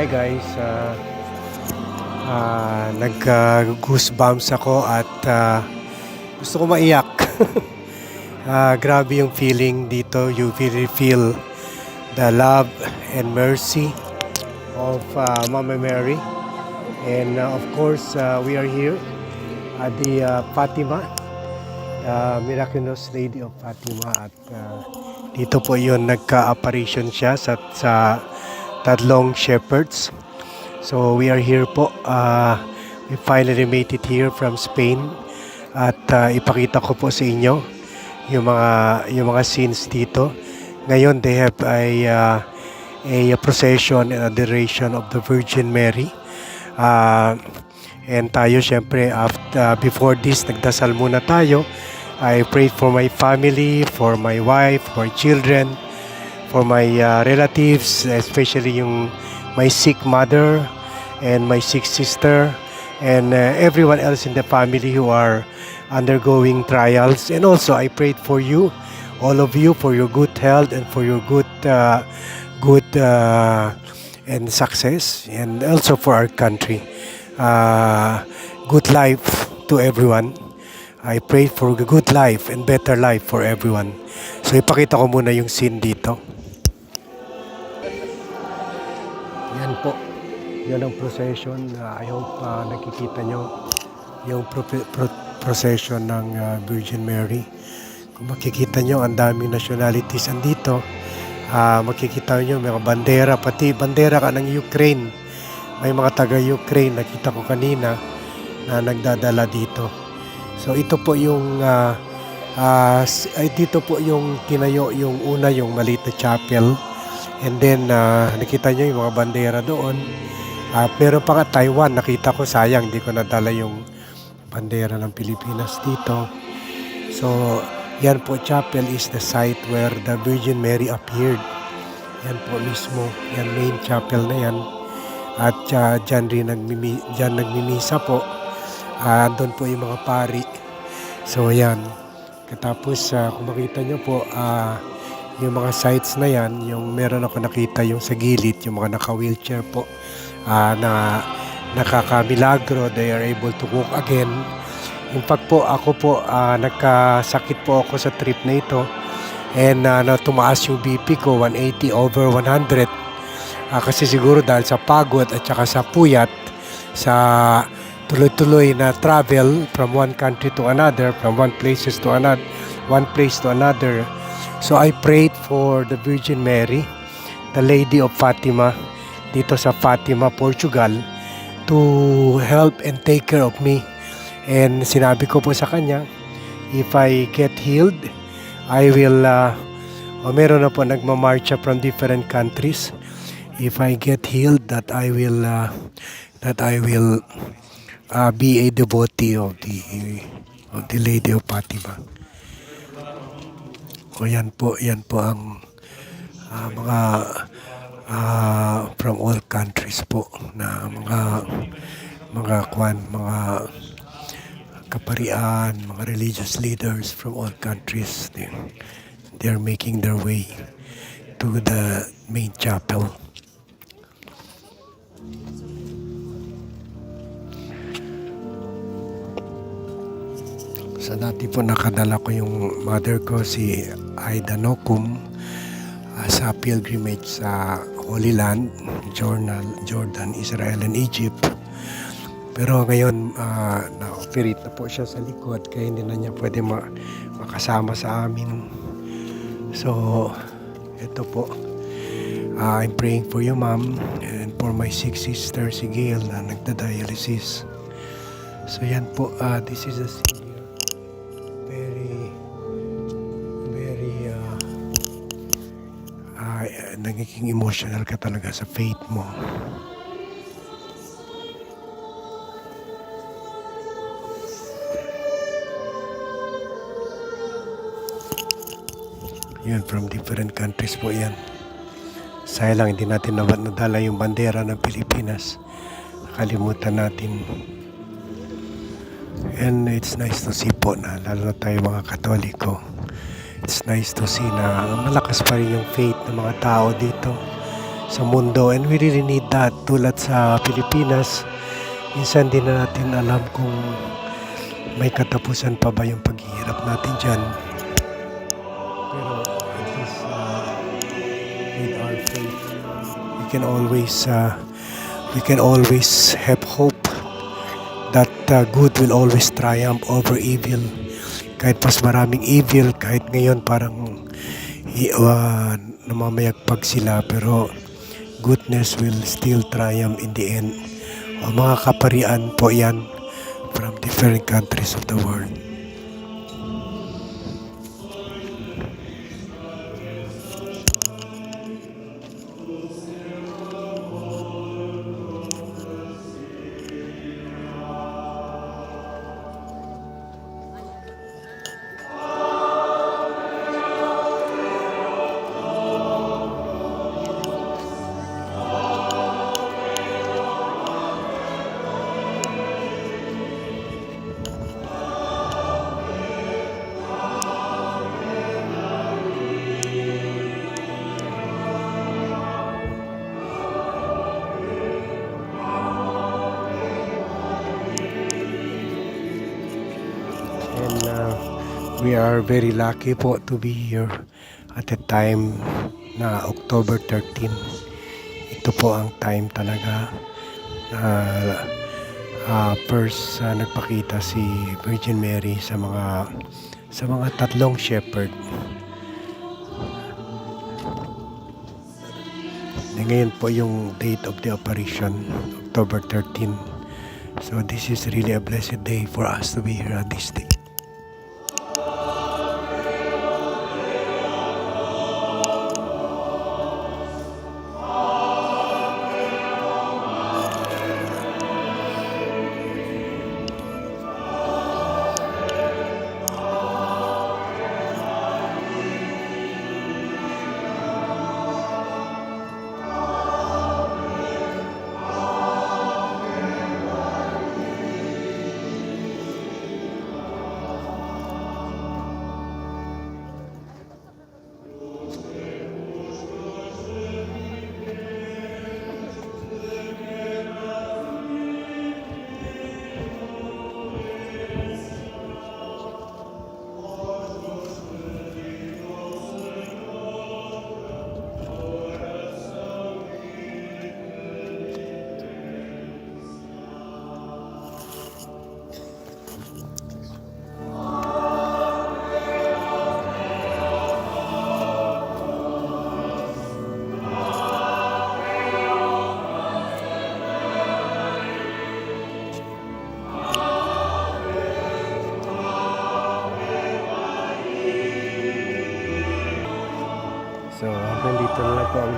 Hi guys, uh, uh, nag-goosebumps ako at uh, gusto ko maiyak. Ah, grabe yung feeling dito. You really feel the love and mercy of uh, Mama Mary. And uh, of course, uh, we are here at the uh, Fatima, the Miraculous Lady of Fatima. At uh, dito po yun, nagka-apparition siya sa, sa tatlong shepherds. So we are here po. Uh, we finally made it here from Spain. At uh, ipakita ko po sa inyo yung mga yung mga scenes dito. Ngayon they have a uh, a procession and adoration of the Virgin Mary. Uh, and tayo syempre after before this nagdasal muna tayo. I prayed for my family, for my wife, for children, for my uh, relatives, especially yung my sick mother and my sick sister and uh, everyone else in the family who are undergoing trials. And also, I prayed for you, all of you, for your good health and for your good, uh, good uh, and success, and also for our country. Uh, good life to everyone. I pray for a good life and better life for everyone. So ipakita ko muna yung scene dito. Yan po. Yan ang procession. Uh, I hope uh, nakikita nyo yung pro- pro- procession ng uh, Virgin Mary. Kung makikita nyo, ang daming nationalities andito. Uh, makikita nyo, mga bandera, pati bandera ka ng Ukraine. May mga taga-Ukraine, nakita ko kanina, na nagdadala dito. So ito po yung, uh, uh, dito po yung tinayo, yung una, yung maliit na chapel. And then, uh, nakita nyo yung mga bandera doon. Uh, pero pa nga Taiwan, nakita ko sayang, hindi ko nadala yung bandera ng Pilipinas dito. So, yan po, chapel is the site where the Virgin Mary appeared. Yan po mismo, yan main chapel na yan. At uh, dyan rin nagmimi, dyan nagmimisa po. Ah, doon po yung mga pari. So, yan. Katapos, uh, kung makita nyo po, ah, yung mga sites na yan, yung meron ako nakita yung sa gilid, yung mga naka-wheelchair po, ah, na nakakamilagro, they are able to walk again. In fact po, ako po, ah, nagkasakit po ako sa trip na ito. And ah, na tumaas yung BP ko, 180 over 100. Ah, kasi siguro dahil sa pagod at saka sa puyat, sa tuloy-tuloy na travel from one country to another, from one places to another, one place to another. So I prayed for the Virgin Mary, the Lady of Fatima, dito sa Fatima, Portugal, to help and take care of me. And sinabi ko po sa kanya, if I get healed, I will, uh, o meron na po nagmamarcha from different countries. If I get healed, that I will, uh, that I will uh, be a devotee of the, of the Lady of Fatima. O yan po, yan po ang ah, mga ah, from all countries po na mga mga kwan, mga kaparian, mga religious leaders from all countries. They, they're making their way to the main chapel. Sa dati po nakadala ko yung mother ko si Aida Nokum ah, sa pilgrimage sa Holy Land, Jordan, Jordan, Israel and Egypt. Pero ngayon ah, na-operate na po siya sa likod kaya hindi na niya pwede ma- makasama sa amin. So, ito po. Ah, I'm praying for you, ma'am, and for my sick sister, si Gail, na nagda-dialysis. So, yan po. ah, this is a nagiging emotional ka talaga sa faith mo. Yun, from different countries po yan. Sayang hindi natin na- nadala yung bandera ng Pilipinas. Nakalimutan natin. And it's nice to see po na lalo na tayo mga Katoliko. It's nice to see na malakas pa rin yung faith ng mga tao dito sa mundo. And we really need that. Tulad sa Pilipinas minsan din na natin alam kung may katapusan pa ba yung paghihirap natin dyan. Pero at least uh, with our faith we can always uh, we can always have hope that uh, good will always triumph over evil kahit mas maraming evil kahit ngayon parang uh, namamayagpag sila pero goodness will still triumph in the end. O mga kaparian po yan from different countries of the world we are very lucky po to be here at the time na October 13 ito po ang time talaga na uh, first uh, nagpakita si Virgin Mary sa mga sa mga tatlong shepherd. Na ngayon po yung date of the apparition October 13 so this is really a blessed day for us to be here at this day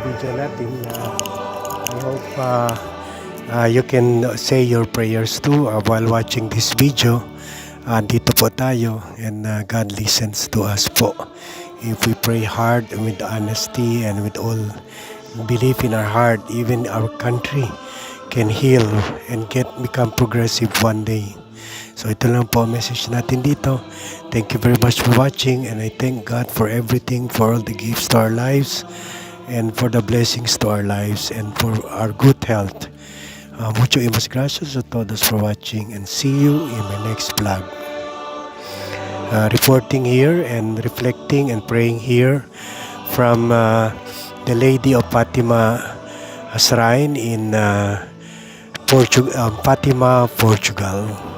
video natin. Uh, I hope uh, uh, you can say your prayers too uh, while watching this video. Uh, dito po tayo and uh, God listens to us po. If we pray hard with honesty and with all belief in our heart, even our country can heal and get become progressive one day. So ito lang po message natin dito. Thank you very much for watching and I thank God for everything, for all the gifts to our lives and for the blessings to our lives and for our good health. Uh, mucho y mas gracias a todos for watching and see you in my next vlog. Uh, reporting here and reflecting and praying here from uh, the Lady of Fatima Shrine in uh, Portu- um, Fatima, Portugal.